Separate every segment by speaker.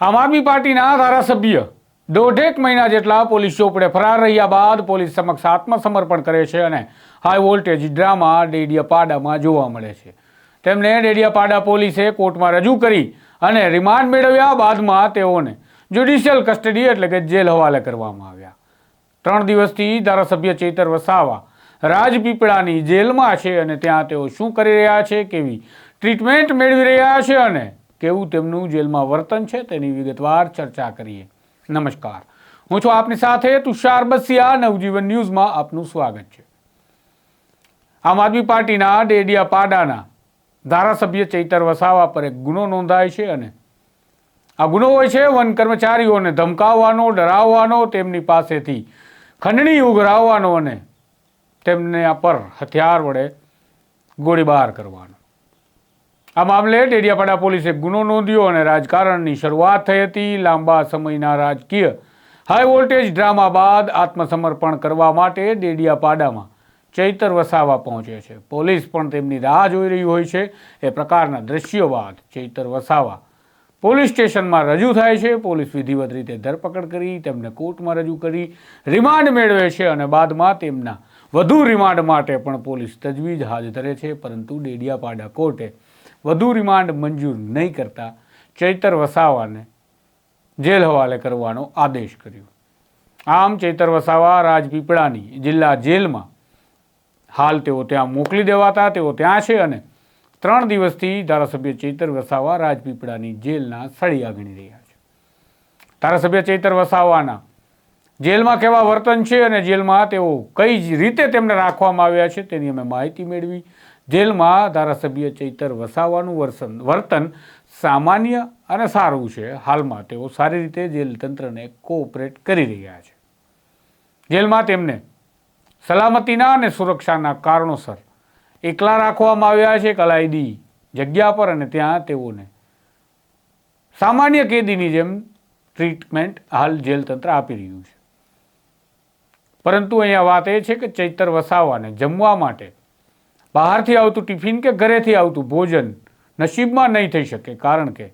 Speaker 1: આમ આદમી પાર્ટીના ધારાસભ્ય દોઢેક મહિના જેટલા પોલીસ ચોપડે ફરાર રહ્યા બાદ પોલીસ સમક્ષ આત્મસમર્પણ કરે છે અને હાઈ વોલ્ટેજ ડ્રામા ડેડિયાપાડામાં જોવા મળે છે. તેમને ડેડિયાપાડા પોલીસે કોર્ટમાં રજૂ કરી અને રિમાન્ડ મેળવ્યા બાદમાં તેઓને જ્યુડિશિયલ કસ્ટડી એટલે કે જેલ હવાલે કરવામાં આવ્યા. ત્રણ દિવસથી ધારાસભ્ય ચેતર વસાવા રાજપીપળાની જેલમાં છે અને ત્યાં તેઓ શું કરી રહ્યા છે, કેવી ટ્રીટમેન્ટ મેળવી રહ્યા છે અને કેવું તેમનું જેલમાં વર્તન છે તેની વિગતવાર ચર્ચા કરીએ. નમસ્કાર. હું છું આપની સાથે તુષાર બસિયા, નવજીવન ન્યૂઝમાં આપનું સ્વાગત છે. આમ આદમી પાર્ટીના ડેડિયાપાડાના ધારાસભ્ય ચૈતર વસાવા પર એક ગુનો નોંધાય છે અને આ ગુનો હોય છે વન કર્મચારીઓને ધમકાવવાનો, ડરાવવાનો, તેમની પાસેથી ખંડણી ઉઘરાવવાનો અને તેમને પર હથિયાર વડે ગોળીબાર કરવાનો. આ મામલે ડેડિયાપાડા પોલીસે ગુનો નોંધ્યો અને રાજકારણની શરૂઆત થઈ હતી લાંબા સમયના રાજકીય હાઈ વોલ્ટેજ ડ્રામા બાદ આત્મસમર્પણ કરવા માટે ડેડિયાપાડામાં ચૈતર વસાવા પહોંચે છે. પોલીસ પણ તેમની રાહ જોઈ રહી હોય છે. એ પ્રકારના દ્રશ્યો બાદ ચૈતર વસાવા પોલીસ સ્ટેશનમાં રજૂ થાય છે. પોલીસ વિધિવત રીતે ધરપકડ કરી, તેમને કોર્ટમાં રજૂ કરી, રિમાન્ડ મેળવે છે અને બાદમાં તેમના વધુ રિમાન્ડ માટે પણ પોલીસ તજવીજ હાથ ધરે છે. પરંતુ ડેડિયાપાડા કોર્ટે વધુ રિમાન્ડ મંજૂર નહીં કરતા ચૈતર વસાવાને જેલ હવાલે કરવાનો આદેશ કર્યો. આમ ચૈતર વસાવા રાજપીપળાની જિલ્લા જેલમાં હાલ તેઓ ત્યાં મોકલી દેવાતા, તેઓ ત્યાં છે અને ત્રણ દિવસથી ધારાસભ્ય ચૈતર વસાવા રાજપીપળાની જેલના સળિયા ગણી રહ્યા છે. ધારાસભ્ય ચૈતર વસાવાના જેલમાં કેવા વર્તન છે અને જેલમાં તેઓ કઈ રીતે તેમને રાખવામાં આવ્યા છે તેની અમે માહિતી મેળવી. જેલમાં ધારાસભ્ય ચૈતર વસાવાનું વર્તન વર્તન સામાન્ય અને સારું છે. હાલમાં તેઓ સારી રીતે જેલ તંત્રને કોઓપરેટ કરી રહ્યા છે. જેલમાં તેમને સલામતીના અને સુરક્ષાના કારણોસર એકલા રાખવામાં આવ્યા છે. કલાયદી જગ્યા પર અને ત્યાં તેઓને સામાન્ય કેદીની જેમ ટ્રીટમેન્ટ હાલ જેલ તંત્ર આપી રહ્યું છે. પરંતુ અહીંયા વાત એ છે કે ચૈતર વસાવાને જમવા માટે બહારથી આવતું ટિફિન કે ઘરેથી આવતું ભોજન નસીબમાં નહીં થઈ શકે, કારણ કે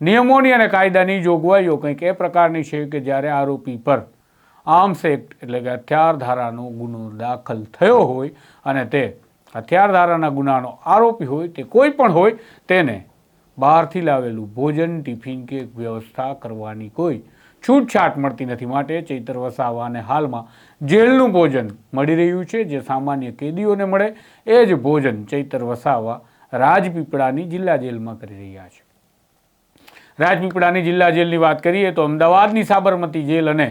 Speaker 1: નિયમોની અને કાયદાની જોગવાઈઓ કંઈક એ પ્રકારની છે કે જ્યારે આરોપી પર આર્મ્સ એક્ટ એટલે કે હથિયાર ધારાનો ગુનો દાખલ થયો હોય અને તે હથિયાર ધારાના ગુનાનો આરોપી હોય, તે કોઈ પણ હોય, તેને બહારથી લાવેલું ભોજન, ટિફિન કે વ્યવસ્થા કરવાની કોઈ છૂટછાટ મળતી નથી. માટે ચૈતર વસાવાને હાલમાં જેલનું ભોજન મળી રહ્યું છે. જે સામાન્ય કેદીઓને મળે એ જ ભોજન ચૈતર વસાવા રાજપીપળાની જિલ્લા જેલમાં કરી રહ્યા છે. રાજપીપળાની જિલ્લા જેલની વાત કરીએ તો અમદાવાદની સાબરમતી જેલ અને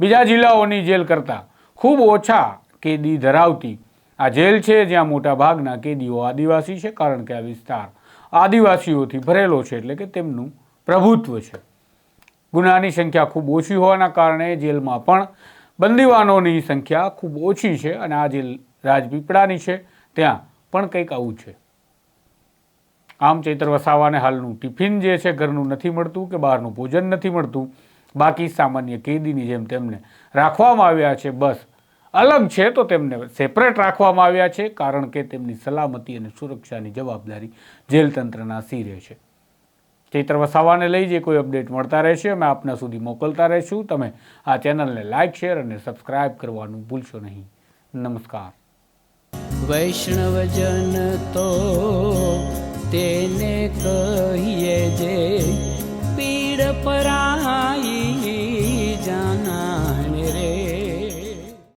Speaker 1: બીજા જિલ્લાઓની જેલ કરતાં ખૂબ ઓછા કેદી ધરાવતી આ જેલ છે. જ્યાં મોટા ભાગના કેદીઓ આદિવાસી છે, કારણ કે આ વિસ્તાર આદિવાસીઓથી ભરેલો છે, એટલે કે તેમનું પ્રભુત્વ છે. ગુનાની સંખ્યા ખૂબ ઓછી હોવાના કારણે જેલમાં પણ બંદીવાનોની સંખ્યા ખૂબ ઓછી છે અને આ જેલ રાજપીપળાની છે. ત્યાં પણ કંઈક આવું છે. આમ ચૈત્ર વસાવાને હાલનું ટિફિન જે છે ઘરનું નથી મળતું કે બહારનું ભોજન નથી મળતું. બાકી સામાન્ય કેદીની જેમ તેમને રાખવામાં આવ્યા છે. બસ અલગ છે તો તેમને સેપરેટ રાખવામાં આવ્યા છે કારણ કે તેમની સલામતી અને સુરક્ષાની જવાબદારી જેલ તંત્રના સિરે છે. ચૈત્ર વસાવાને લઈ જે કોઈ અપડેટ મળતા રહેશે, અમે આપના સુધી મોકલતા રહીશું. તમે આ ચેનલને લાઇક શેર અને સબસ્ક્રાઇબ કરવાનું ભૂલશો નહીં. નમસ્કાર.
Speaker 2: વૈષ્ણવજન તો તેને કહીએ